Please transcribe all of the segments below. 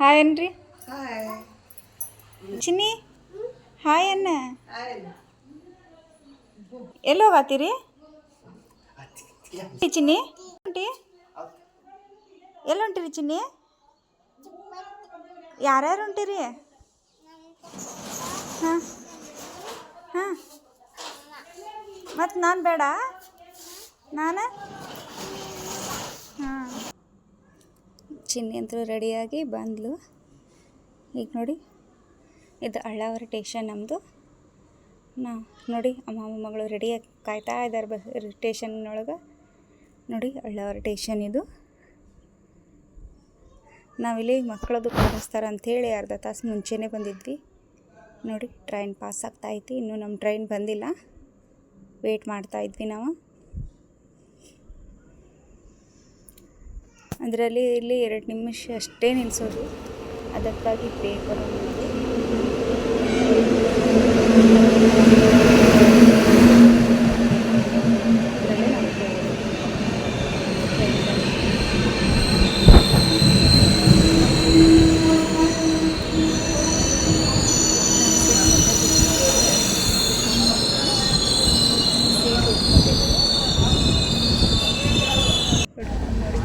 Hi ಅನ್ರಿ ಚಿನ್ನಿ hi ಅನ್ನ ಎಲ್ಲಿ ಹೋಗತ್ತೀರಿ ಚಿನ್ನಿ ಹೊಂಟಿ ಎಲ್ಲಿ ಹೊಂಟಿರಿ ಚಿನ್ನಿ ಯಾರ್ಯಾರು ಹೊಂಟಿರಿ ಹಾಂ ಹಾಂ ಮತ್ತು ನಾನು ಬೇಡ ನಾನು ಚಿನ್ನಿ ಅಂತೂ ರೆಡಿಯಾಗಿ ಬಂದ್ಲು. ಈಗ ನೋಡಿ, ಇದು ಹಳ್ಳಾವರ ಟೇಷನ್ ನಮ್ಮದು ನಾ, ನೋಡಿ, ಅಮ್ಮ ಮಗಳು ರೆಡಿಯಾಗಿ ಕಾಯ್ತಾ ಇದ್ದಾರೆ ಬಸ್ ಟೇಷನ್ನೊಳಗೆ. ನೋಡಿ, ಅಳ್ಳಾವರ ಟೇಷನ್ ಇದು. ನಾವಿಲ್ಲಿ ಮಕ್ಕಳದು ಕಳಿಸ್ತಾರೆ ಅಂಥೇಳಿ ಅರ್ಧ ತಾಸು ಮುಂಚೆನೇ ಬಂದಿದ್ವಿ. ನೋಡಿ, ಟ್ರೈನ್ ಪಾಸ್ ಆಗ್ತಾ ಐತಿ, ಇನ್ನೂ ನಮ್ಮ ಟ್ರೈನ್ ಬಂದಿಲ್ಲ. ವೇಟ್ ಮಾಡ್ತಾ ಇದ್ವಿ ನಾವು. ಅದರಲ್ಲಿ ಇಲ್ಲಿ ಎರಡು ನಿಮಿಷ ಅಷ್ಟೇ ನಿಲ್ಲಿಸೋದು ಅದಕ್ಕಾಗಿ ಬೇಗ ಬಂದಿದ್ವಿ ಇದರಲ್ಲೇ ನಾವು ಟ್ರೈನ್ ಬಂದಿದ್ದು. ಸೀಟ್ ಉಟ್ಕೊಂಡಿದ್ದು. ಹಿಡ್ಕೊಂಡು ನೋಡಿ.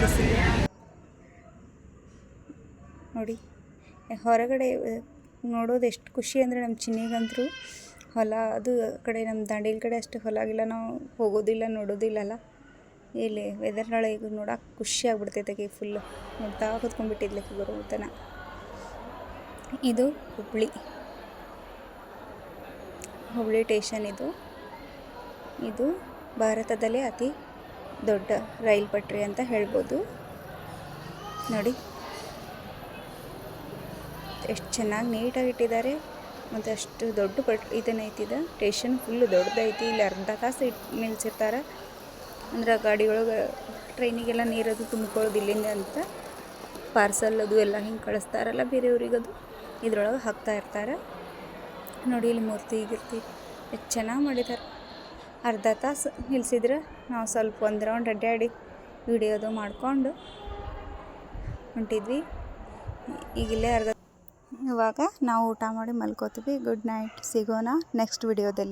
ಬಿಸಿಲು. ನೋಡಿ. ಹೊರಗಡೆ ನೋಡೋದು ಎಷ್ಟು ಖುಷಿ ಅಂದರೆ ನಮ್ಮ ಚಿನ್ನಿಗಂತರೂ ಹೊಲ, ಅದು ಕಡೆ ನಮ್ಮ ದಾಂಡೇಲಿ ಕಡೆ ಅಷ್ಟು ಹೊಲ ಆಗಿಲ್ಲ ನಾವು ಹೋಗೋದಿಲ್ಲ, ನೋಡೋದಿಲ್ಲಲ್ಲ. ಇಲ್ಲಿ ವೆದರ್ನೊಳಗೆ ನೋಡೋಕೆ ಖುಷಿ ಆಗ್ಬಿಡ್ತೈತೆ ಆಕೆಗೆ ಫುಲ್ಲು ನೋಡ್ತಾ ಕೂತ್ಕೊಂಡ್ಬಿಟ್ಟಿದ್ಲಕ್ಕೆ ಬರೋ ತನ. ಇದು ಹುಬ್ಳಿ. ಹುಬ್ಳಿ ಟೇಷನ್ ಇದು. ಇದು ಭಾರತದಲ್ಲೇ ಅತಿ ದೊಡ್ಡ ರೈಲ್ ಪಟ್ರಿ ಅಂತ ಹೇಳ್ಬೋದು. ನೋಡಿ. ಎಷ್ಟು ಚೆನ್ನಾಗಿ ನೀಟಾಗಿ ಇಟ್ಟಿದ್ದಾರೆ. ಮತ್ತು ಅಷ್ಟು ದೊಡ್ಡ ಪಟ್ ಇದು ಟೇಷನ್ ಫುಲ್ಲು ದೊಡ್ಡದೈತಿ. ಇಲ್ಲಿ ಅರ್ಧ ತಾಸು ಇಟ್ಟು ನಿಲ್ಸಿರ್ತಾರೆ. ಅಂದ್ರೆ ಗಾಡಿಯೊಳಗೆ ಟ್ರೈನಿಗೆಲ್ಲ ನೀರದು ತುಂಬ್ಕೊಳ್ಳೋದು ಇಲ್ಲಿಂದ ಅಂತ. ಪಾರ್ಸಲ್ ಅದು ಎಲ್ಲ ಹಿಂಗೆ ಕಳಿಸ್ತಾರಲ್ಲ ಬೇರೆಯವ್ರಿಗದು ಇದ್ರೊಳಗೆ ಹಾಕ್ತಾ ಇರ್ತಾರೆ. ನೋಡಿ ಇಲ್ಲಿ ಮೂರ್ತಿ ಗೀರ್ತಿ ಎಷ್ಟು ಚೆನ್ನಾಗಿ ಮಾಡಿದ್ದಾರೆ ಅರ್ಧ ತಾಸು ನಿಲ್ಸಿದ್ರೆ ನಾವು ಸ್ವಲ್ಪ ಒಂದು ರೌಂಡ್ ಅಡ್ಡಾಡಿ ವಿಡಿಯೋದು ಮಾಡಿಕೊಂಡು ಹೊಂಟಿದ್ವಿ. ಈಗ ಇಲ್ಲೇ ಅರ್ಧ ಇವಾಗ ನಾವು ಊಟ ಮಾಡಿ ಮಲ್ಕೋತೀವಿ. ಗುಡ್ ನೈಟ್ ಸಿಗೋಣ ನೆಕ್ಸ್ಟ್ ವಿಡಿಯೋದಲ್ಲಿ